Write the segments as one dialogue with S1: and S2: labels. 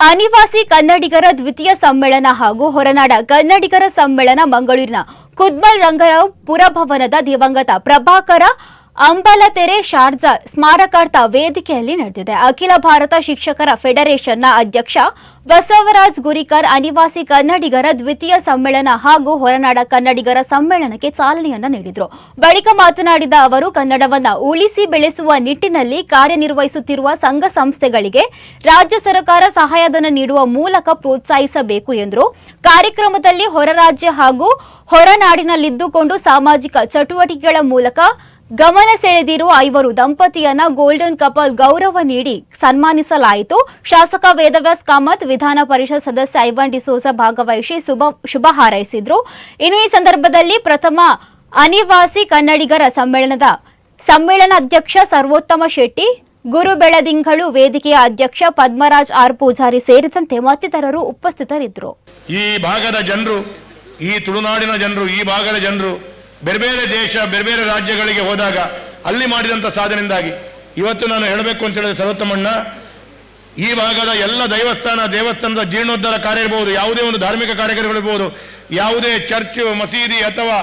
S1: ಅನಿವಾಸಿ ಕನ್ನಡಿಗರ ದ್ವಿತೀಯ ಸಮ್ಮೇಳನ ಹಾಗೂ ಹೊರನಾಡ ಕನ್ನಡಿಗರ ಸಮ್ಮೇಳನ ಮಂಗಳೂರಿನ ಕುದ್ಮಲ್ ರಂಗರಾವ್ ಪುರಭವನದ ದಿವಂಗತ ಪ್ರಭಾಕರ ಅಂಬಲತೆರೆ ಶಾರ್ಜಾ ಸ್ಮಾರಕಾರ್ಥ ವೇದಿಕೆಯಲ್ಲಿ ನಡೆದಿದೆ. ಅಖಿಲ ಭಾರತ ಶಿಕ್ಷಕರ ಫೆಡರೇಷನ್ನ ಅಧ್ಯಕ್ಷ ಬಸವರಾಜ್ ಗುರಿಕರ್, ಅನಿವಾಸಿ ಕನ್ನಡಿಗರ ದ್ವಿತೀಯ ಸಮ್ಮೇಳನ ಹಾಗೂ ಹೊರನಾಡ ಕನ್ನಡಿಗರ ಸಮ್ಮೇಳನಕ್ಕೆ ಚಾಲನೆಯನ್ನ ನೀಡಿದರು. ಬಳಿಕ ಮಾತನಾಡಿದ ಅವರು, ಕನ್ನಡವನ್ನ ಉಳಿಸಿ ಬೆಳೆಸುವ ನಿಟ್ಟಿನಲ್ಲಿ ಕಾರ್ಯನಿರ್ವಹಿಸುತ್ತಿರುವ ಸಂಘ ಸಂಸ್ಥೆಗಳಿಗೆ ರಾಜ್ಯ ಸರ್ಕಾರ ಸಹಾಯಧನ ನೀಡುವ ಮೂಲಕ ಪ್ರೋತ್ಸಾಹಿಸಬೇಕು ಎಂದರು. ಕಾರ್ಯಕ್ರಮದಲ್ಲಿ ಹೊರರಾಜ್ಯ ಹಾಗೂ ಹೊರನಾಡಿನಲ್ಲಿದ್ದುಕೊಂಡು ಸಾಮಾಜಿಕ ಚಟುವಟಿಕೆಗಳ ಮೂಲಕ ಗಮನ ಸೆಳೆದಿರುವ ಐವರು ದಂಪತಿಯನ್ನ ಗೋಲ್ಡನ್ ಕಪಲ್ ಗೌರವ ನೀಡಿ ಸನ್ಮಾನಿಸಲಾಯಿತು. ಶಾಸಕ ವೇದವ್ಯಾಸ್ ಕಾಮತ್, ವಿಧಾನ ಪರಿಷತ್ ಸದಸ್ಯ ಐವನ್ ಡಿಸೋಸ ಭಾಗವಹಿಸಿ ಶುಭ ಹಾರೈಸಿದ್ರು. ಇನ್ನು ಈ ಸಂದರ್ಭದಲ್ಲಿ ಪ್ರಥಮ ಅನಿವಾಸಿ ಕನ್ನಡಿಗರ ಸಮ್ಮೇಳನದ ಸಮ್ಮೇಳನಾಧ್ಯಕ್ಷ ಸರ್ವೋತ್ತಮ ಶೆಟ್ಟಿ, ಗುರು ಬೆಳದಿಂಗಳು ವೇದಿಕೆಯ ಅಧ್ಯಕ್ಷ ಪದ್ಮರಾಜ್ ಆರ್ ಪೂಜಾರಿ ಸೇರಿದಂತೆ ಮತ್ತಿತರರು ಉಪಸ್ಥಿತರಿದ್ದರು.
S2: ಈ ಭಾಗದ ಜನರು, ಈ ತುಳುನಾಡಿನ ಜನರು, ಈ ಭಾಗದ ಜನರು ಬೇರೆ ಬೇರೆ ದೇಶ, ಬೇರೆ ಬೇರೆ ರಾಜ್ಯಗಳಿಗೆ ಹೋದಾಗ ಅಲ್ಲಿ ಮಾಡಿದಂಥ ಸಾಧನೆಯಿಂದಾಗಿ ಇವತ್ತು ನಾನು ಹೇಳಬೇಕು ಅಂತ ಹೇಳಿದ್ರೆ ಸರ್ವೋತ್ತಮಣ್ಣ, ಈ ಭಾಗದ ಎಲ್ಲ ದೈವಸ್ಥಾನ, ದೇವಸ್ಥಾನದ ಜೀರ್ಣೋದ್ಧಾರ ಕಾರ್ಯ ಇರ್ಬೋದು, ಯಾವುದೇ ಒಂದು ಧಾರ್ಮಿಕ ಕಾರ್ಯಕ್ರಮಗಳಿರ್ಬೋದು ಯಾವುದೇ ಚರ್ಚ್, ಮಸೀದಿ ಅಥವಾ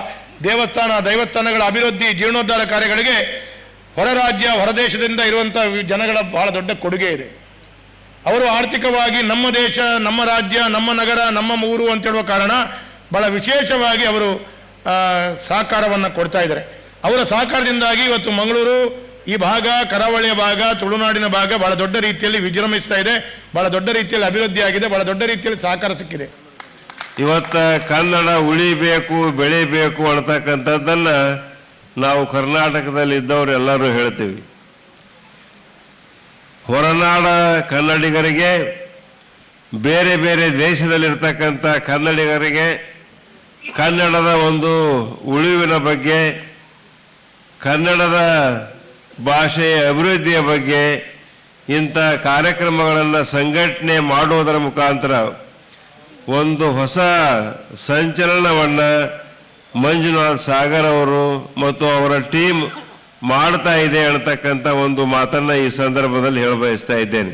S2: ದೇವಸ್ಥಾನ, ದೈವಸ್ಥಾನಗಳ ಅಭಿವೃದ್ಧಿ, ಜೀರ್ಣೋದ್ಧಾರ ಕಾರ್ಯಗಳಿಗೆ ಹೊರ ರಾಜ್ಯ ಹೊರದೇಶದಿಂದ ಇರುವಂಥ ಜನಗಳ ಬಹಳ ದೊಡ್ಡ ಕೊಡುಗೆ ಇದೆ. ಅವರು ಆರ್ಥಿಕವಾಗಿ ನಮ್ಮ ದೇಶ, ನಮ್ಮ ರಾಜ್ಯ, ನಮ್ಮ ನಗರ, ನಮ್ಮ ಊರು ಅಂತ ಹೇಳುವ ಕಾರಣ ಬಹಳ ವಿಶೇಷವಾಗಿ ಅವರು ಸಹಕಾರವನ್ನು ಕೊಡ್ತಾ ಇದ್ದಾರೆ. ಅವರ ಸಹಕಾರದಿಂದಾಗಿ ಇವತ್ತು ಮಂಗಳೂರು ಈ ಭಾಗ, ಕರಾವಳಿಯ ಭಾಗ, ತುಳುನಾಡಿನ ಭಾಗ ಬಹಳ ದೊಡ್ಡ ರೀತಿಯಲ್ಲಿ ವಿಜೃಂಭಿಸ್ತಾ ಇದೆ. ಬಹಳ ದೊಡ್ಡ ರೀತಿಯಲ್ಲಿ ಅಭಿವೃದ್ಧಿ ಆಗಿದೆ. ಬಹಳ ದೊಡ್ಡ ರೀತಿಯಲ್ಲಿ ಸಹಕಾರ ಸಿಕ್ಕಿದೆ.
S3: ಇವತ್ತು ಕನ್ನಡ ಉಳಿಬೇಕು, ಬೆಳಿಬೇಕು ಅಂತಕ್ಕಂಥದ್ದನ್ನ ನಾವು ಕರ್ನಾಟಕದಲ್ಲಿ ಇದ್ದವರು ಎಲ್ಲರೂ ಹೇಳ್ತೀವಿ. ಹೊರನಾಡ ಕನ್ನಡಿಗರಿಗೆ, ಬೇರೆ ಬೇರೆ ದೇಶದಲ್ಲಿರ್ತಕ್ಕಂಥ ಕನ್ನಡಿಗರಿಗೆ ಕನ್ನಡದ ಒಂದು ಉಳಿವಿನ ಬಗ್ಗೆ, ಕನ್ನಡದ ಭಾಷೆಯ ಅಭಿವೃದ್ಧಿಯ ಬಗ್ಗೆ, ಇಂಥ ಕಾರ್ಯಕ್ರಮಗಳನ್ನು ಸಂಘಟನೆ ಮಾಡುವುದರ ಮುಖಾಂತರ ಒಂದು ಹೊಸ ಸಂಚಲನವನ್ನು ಮಂಜುನಾಥ್ ಸಾಗರ್ ಅವರು ಮತ್ತು ಅವರ ಟೀಮ್ ಮಾಡ್ತಾ ಇದೆ ಅನ್ನತಕ್ಕಂಥ ಒಂದು ಮಾತನ್ನು ಈ ಸಂದರ್ಭದಲ್ಲಿ ಹೇಳಬಯಸ್ತಾ ಇದ್ದೇನೆ.